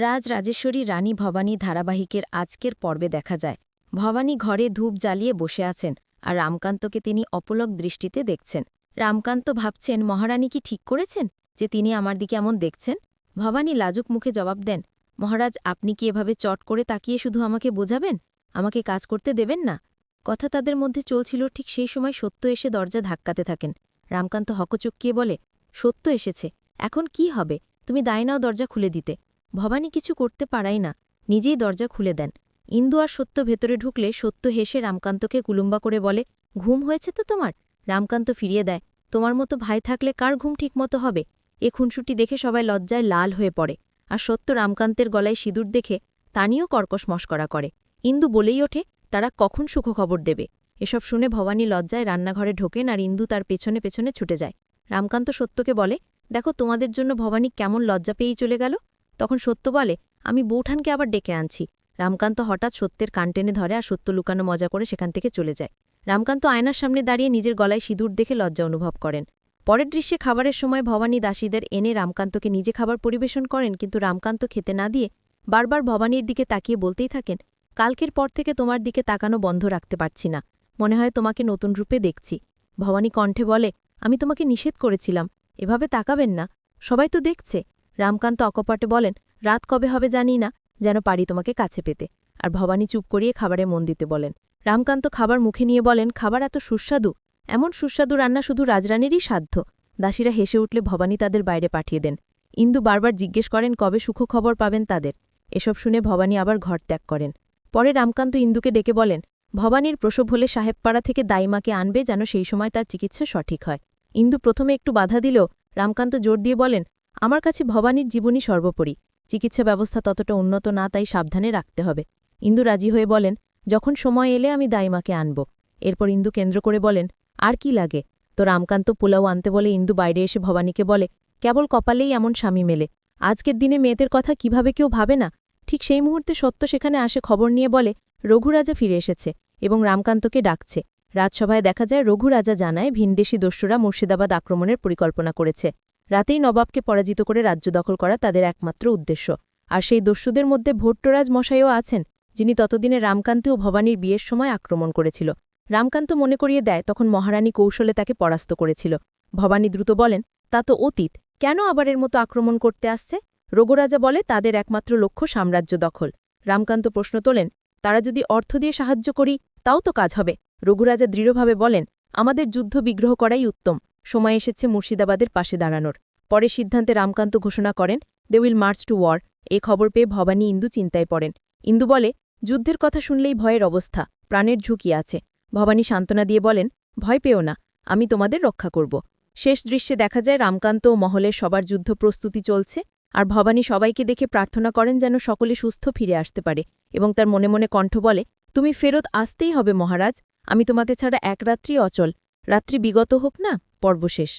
রাজ রাজেশ্বরী রানী ভবানী ধারাবাহিকের আজকের পর্বে দেখা যায়। ভবানী ঘরে ধূপ জ্বালিয়ে বসে আছেন আর রামকান্তকে তিনি অপলক দৃষ্টিতে দেখছেন। রামকান্ত ভাবছেন, মহারানী কি ঠিক করেছেন যে তিনি আমার দিকে এমন দেখছেন? ভবানী লাজুক মুখে জবাব দেন, মহারাজ, আপনি কি এভাবে চট করে তাকিয়ে শুধু আমাকে বোঝাবেন? আমাকে কাজ করতে দেবেন না? কথা তাদের মধ্যে চলছিল ঠিক সেই সময় সত্য এসে দরজা ধাক্কাতে থাকেন। রামকান্ত হকচক্কিয়ে বলে, সত্য এসেছে, এখন কি হবে? তুমি দায়নাও দরজা খুলে দিতে। ভবানী কিছু করতে পারাই না, নিজেই দরজা খুলে দেন। ইন্দু আর সত্য ভেতরে ঢুকলে সত্য হেসে রামকান্তকে কুলুম্বা করে বলে, ঘুম হয়েছে তো তোমার? রামকান্ত ফিরিয়ে দেয়, তোমার মতো ভাই থাকলে কার ঘুম ঠিকমতো হবে? এ খুনসুটি দেখে সবাই লজ্জায় লাল হয়ে পড়ে, আর সত্য রামকান্তের গলায় সিঁদুর দেখে তানিও কর্কশ মস্করা করে। ইন্দু বলেই ওঠে, তারা কখন সুখখবর দেবে? এসব শুনে ভবানী লজ্জায় রান্নাঘরে ঢোকেন আর ইন্দু তার পেছনে পেছনে ছুটে যায়। রামকান্ত সত্যকে বলে, দেখো তোমাদের জন্য ভবানী কেমন লজ্জা পেয়েই চলে গেল। তখন সত্য বলে, আমি বৌঠানকে আবার ডেকে আনছি। রামকান্ত হঠাৎ সত্যের কান টেনে ধরে আর সত্য লুকানো মজা করে সেখান থেকে চলে যায়। রামকান্ত আয়নার সামনে দাঁড়িয়ে নিজের গলায় সিঁদুর দেখে লজ্জা অনুভব করেন। পরের দৃশ্যে খাবারের সময় ভবানী দাসীদের এনে রামকান্তকে নিজে খাবার পরিবেশন করেন, কিন্তু রামকান্ত খেতে না দিয়ে বারবার ভবানীর দিকে তাকিয়ে বলতেই থাকেন, কালকের পর থেকে তোমার দিকে তাকানো বন্ধ রাখতে পারছি না। মনে হয় তোমাকে নতুন রূপে দেখছি। ভবানী কণ্ঠে বলে, আমি তোমাকে নিষেধ করেছিলাম। এভাবে তাকাবেন না। সবাই তো দেখছে। রামকান্ত অকপটে বলেন, রাত কবে হবে জানি না, যেন পারি তোমাকে কাছে পেতে। আর ভবানী চুপ করিয়ে খাবারে মন দিতে বলেন। রামকান্ত খাবার মুখে নিয়ে বলেন, খাবার এত সুস্বাদু। এমন সুস্বাদু রান্না শুধু রাজরানীরই সাধ্য। দাসীরা হেসে উঠলে ভবানী তাদের বাইরে পাঠিয়ে দেন। ইন্দু বারবার জিজ্ঞেস করেন, কবে সুখখবর পাবেন তাদের? এসব শুনে ভবানী আবার ঘর ত্যাগ করেন। পরে রামকান্ত ইন্দুকে ডেকে বলেন, ভবানীর প্রসব হলে সাহেবপাড়া থেকে দাইমাকে আনবে যেন সেই সময় তার চিকিৎসা সঠিক হয়। ইন্দু প্রথমে একটু বাধা দিলেও রামকান্ত জোর দিয়ে বলেন আমার কাছে ভবানীর জীবনই সর্বোপরি। চিকিৎসা ব্যবস্থা ততটা উন্নত না, তাই সাবধানে রাখতে হবে। ইন্দু রাজি হয়ে বলেন, যখন সময় এলে আমি দাইমাকে আনব। এরপর ইন্দু কেন্দ্র করে বলেন, আর কি লাগে? তো রামকান্ত পোলাও আনতে বলে ইন্দু বাইরে এসে ভবানীকে বলে, কেবল কপালেই এমন স্বামী মেলে। আজকের দিনে মেয়েদের কথা কীভাবে কেউ ভাবে না? ঠিক সেই মুহূর্তে সত্য সেখানে আসে খবর নিয়ে বলে, রঘুরাজা ফিরে এসেছে এবং রামকান্তকে ডাকছে। রাজসভায় দেখা যায় রঘুরাজা জানায় ভিনদেশি দস্যুরা মুর্শিদাবাদ আক্রমণের পরিকল্পনা করেছে। রাতেই নবাবকে পরাজিত করে রাজ্য দখল করা তাদের একমাত্র উদ্দেশ্য। আর সেই দস্যুদের মধ্যে ভট্টরাজ মশাইও আছেন, যিনি ততদিনে রামকান্ত ও ভবানীর বিয়ের সময় আক্রমণ করেছিল। রামকান্ত মনে করিয়ে দেয়, তখন মহারানী কৌশলে তাকে পরাস্ত করেছিল। ভবানী দ্রুত বলেন, তা তো অতীত, কেন আবার এর মতো আক্রমণ করতে আসছে? রঘুরাজা বলে, তাদের একমাত্র লক্ষ্য সাম্রাজ্য দখল রামকান্ত প্রশ্ন তোলেন, তারা যদি অর্থ দিয়ে সাহায্য করি, তাও তো কাজ হবে রঘুরাজা দৃঢ়ভাবে বলেন, আমাদের যুদ্ধ বিগ্রহ করাই উত্তম। সময় এসেছে মুর্শিদাবাদের পাশে দাঁড়ানোর। পরে সিদ্ধান্তে রামকান্ত ঘোষণা করেন they will march to war এ খবর পেয়ে ভবানী ইন্দু চিন্তায় পড়েন। ইন্দু বলে, যুদ্ধের কথা শুনলেই ভয়ের অবস্থা, প্রাণের ঝুঁকি আছে। ভবানী সান্ত্বনা দিয়ে বলেন, ভয় পেও না, আমি তোমাদের রক্ষা করব। শেষ দৃশ্যে দেখা যায় রামকান্ত ও মহলের সবার যুদ্ধ প্রস্তুতি চলছে, আর ভবানী সবাইকে দেখে প্রার্থনা করেন যেন সকলে সুস্থ ফিরে আসতে পারে এবং তার মনে মনে কণ্ঠ বলে, তুমি ফেরত আসতেই হবে মহারাজ, আমি তোমাতে ছাড়া এক রাত্রি অচল রাত্রি বিগত হোক না পর্ব শেষ।